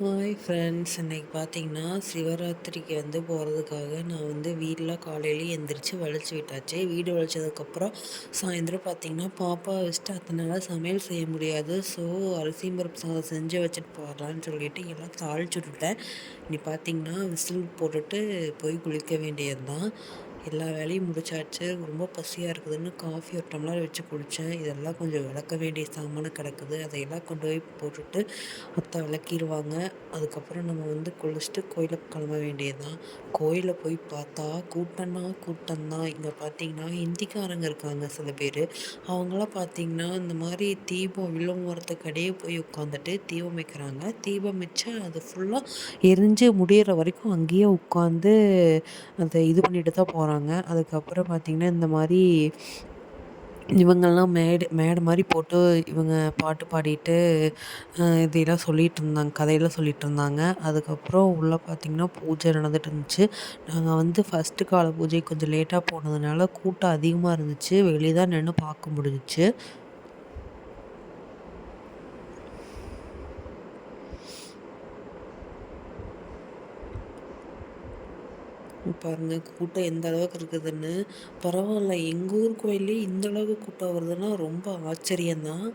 Hi friends இன்றைக்கி பார்த்தீங்கன்னா சிவராத்திரிக்கு வந்து போகிறதுக்காக நான் வந்து வீட்டில் காலையிலேயே எந்திரிச்சு வளைச்சி விட்டாச்சு. வீடு வளைச்சதுக்கப்புறம் சாயந்தரம் பார்த்தீங்கன்னா பாப்பா வச்சுட்டு அத்தனால சமையல் செய்ய முடியாது. ஸோ அரிசி பருப்பு சாதம் செஞ்சு வச்சுட்டு போகலான்னு சொல்லிட்டு எல்லாம் தாளிச்சு விட்டுட்டேன். இனி பார்த்தீங்கன்னா விசில் போட்டுட்டு போய் குளிக்க வேண்டியது தான் எல்லா வேலையும் முடிச்சாச்சு. ரொம்ப பசியாக இருக்குதுன்னு காஃபி ஒரு டம்ளர் வச்சு குடித்தேன் இதெல்லாம் கொஞ்சம் விளக்க வேண்டிய சாமானம் கிடக்குது. அதையெல்லாம் கொண்டு போய் போட்டுட்டு அத்தை விளக்கிடுவாங்க அதுக்கப்புறம் நம்ம வந்து குளிச்சுட்டு கோயிலுக்கு கிளம்ப வேண்டியது தான் கோயிலில் போய் பார்த்தா கூட்டம்னா கூட்டம்தான். இங்கே பார்த்தீங்கன்னா ஹிந்திக்காரங்க இருக்காங்க சில பேர். அவங்களாம் பார்த்தீங்கன்னா இந்த மாதிரி தீபம் விழுங்குறதுக்கடையே போய் உட்காந்துட்டு தீபம் வைக்கிறாங்க. தீபம் வச்சு அது ஃபுல்லாக எரிஞ்சு முடியிற வரைக்கும் அங்கேயே உட்காந்து அதை இது பண்ணிட்டு தான் போகிறாங்க போகிறாங்க அதுக்கப்புறம் பார்த்திங்கன்னா இந்த மாதிரி இவங்கெல்லாம் மேடு மேடை மாதிரி போட்டு இவங்க பாட்டு பாடிட்டு இதெல்லாம் சொல்லிகிட்டு இருந்தாங்க. கதையெல்லாம் சொல்லிகிட்டு இருந்தாங்க. அதுக்கப்புறம் உள்ளே பார்த்திங்கன்னா பூஜை நடந்துட்டு இருந்துச்சு. நாங்கள் வந்து ஃபஸ்ட்டு கால பூஜை கொஞ்சம் லேட்டாக போனதுனால கூட்டம் அதிகமாக இருந்துச்சு. வெளியே தான் நின்று பார்க்க முடிஞ்சிச்சு. பாருங்கள் கூட்டம் எந்த அளவுக்கு இருக்குதுன்னு. பரவாயில்ல. எங்கள் ஊர் கோயிலே இந்த அளவுக்கு கூட்டம் வருதுன்னா ரொம்ப ஆச்சரியந்தான்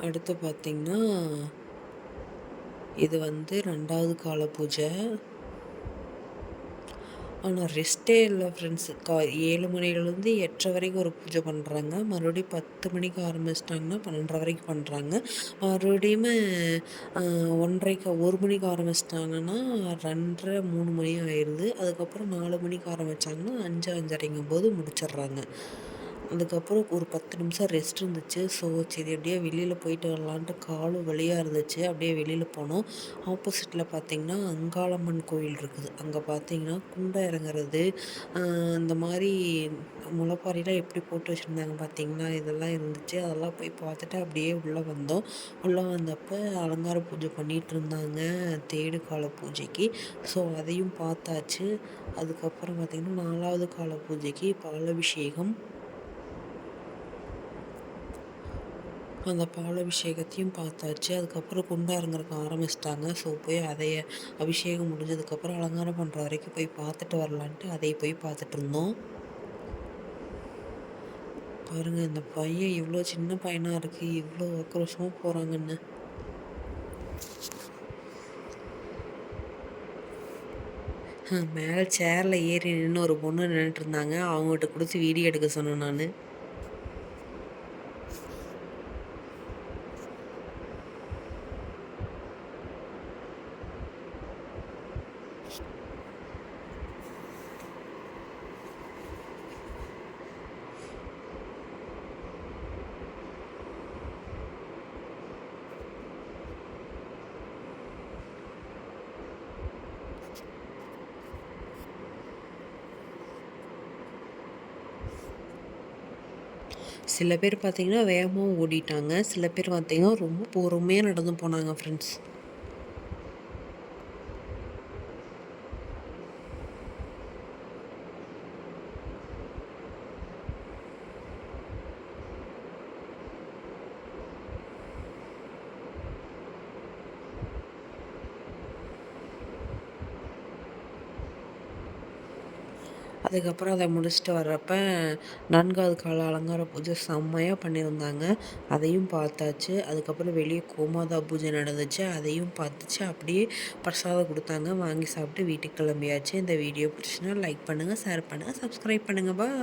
அடுத்து பார்த்திங்கன்னா இது வந்து ரெண்டாவது கால பூஜை. ஆனால் ரெஸ்ட்டே இல்லை ஃப்ரெண்ட்ஸ் கா ஏழு மணிலேருந்து எட்டரை வரைக்கும் ஒரு பூஜை பண்ணுறாங்க மறுபடியும் பத்து மணிக்கு ஆரம்பிச்சிட்டாங்கன்னா பன்னெண்டரை வரைக்கும் பண்ணுறாங்க மறுபடியும் ஒன்றரைக்கு ஒரு மணிக்கு ஆரம்பிச்சிட்டாங்கன்னா ரெண்டரை மூணு மணி ஆயிடுது அதுக்கப்புறம் நாலு மணிக்கு ஆரம்பித்தாங்கன்னா அஞ்சு அஞ்சரைங்கும் போது முடிச்சிடுறாங்க. அதுக்கப்புறம் ஒரு பத்து நிமிஷம் ரெஸ்ட் இருந்துச்சு. ஸோ சரி அப்படியே வெளியில் போயிட்டு வரலான்ட்டு காலும் வழியாக இருந்துச்சு. அப்படியே வெளியில் போனோம். ஆப்போசிட்டில் பார்த்திங்கன்னா அங்காளம்மன் கோயில் இருக்குது. அங்கே பார்த்திங்கன்னா குண்டை இறங்குறது இந்த மாதிரி முளைப்பாரிலாம் எப்படி போட்டு வச்சுருந்தாங்க பார்த்திங்கன்னா இதெல்லாம் இருந்துச்சு. அதெல்லாம் போய் பார்த்துட்டு அப்படியே உள்ளே வந்தோம். உள்ளே வந்தப்போ அலங்கார பூஜை பண்ணிகிட்டு இருந்தாங்க தேடு கால பூஜைக்கு. ஸோ அதையும் பார்த்தாச்சு. அதுக்கப்புறம் பார்த்திங்கன்னா நாலாவது கால பூஜைக்கு பாலபிஷேகம் அந்த பால் அபிஷேகத்தையும் பார்த்தாச்சு. அதுக்கப்புறம் குண்டா இறங்குறக்கு ஆரம்பிச்சிட்டாங்க. ஸோ போய் அதைய அபிஷேகம் முடிஞ்சதுக்கப்புறம் அலங்காரம் பண்ணுற வரைக்கும் போய் பார்த்துட்டு வரலான்ட்டு அதை போய் பார்த்துட்டு இருந்தோம். பாருங்கள் இந்த பையன் இவ்வளோ சின்ன பையனாக இருக்குது இவ்வளோ ஆக்ரோஷமாக போகிறாங்கன்னு மேலே சேரில் ஏறி நின்று ஒரு பொண்ணு நின்றுட்டு இருந்தாங்க. அவங்ககிட்ட கொடுத்து வீடியோ எடுக்க சொன்னேன் நான். சில பேர் பார்த்திங்கன்னா வேகமாக ஓடிட்டாங்க. சில பேர் பார்த்திங்கன்னா ரொம்ப பொறுமையாக நடந்து போனாங்க ஃப்ரெண்ட்ஸ் அதுக்கப்புறம் அதை முடிச்சுட்டு வர்றப்ப நான்காவது கால அலங்கார பூஜை செம்மையாக பண்ணியிருந்தாங்க. அதையும் பார்த்தாச்சு. அதுக்கப்புறம் வெளியே கோமாதா பூஜை நடந்துச்சு. அதையும் பார்த்துச்சு. அப்படியே பிரசாதம் கொடுத்தாங்க. வாங்கி சாப்பிட்டு வீட்டுக்கு கிளம்பியாச்சு. இந்த வீடியோ பிடிச்சினா லைக் பண்ணுங்கள் ஷேர் பண்ணுங்கள் சப்ஸ்கிரைப் பண்ணுங்கள் பாய்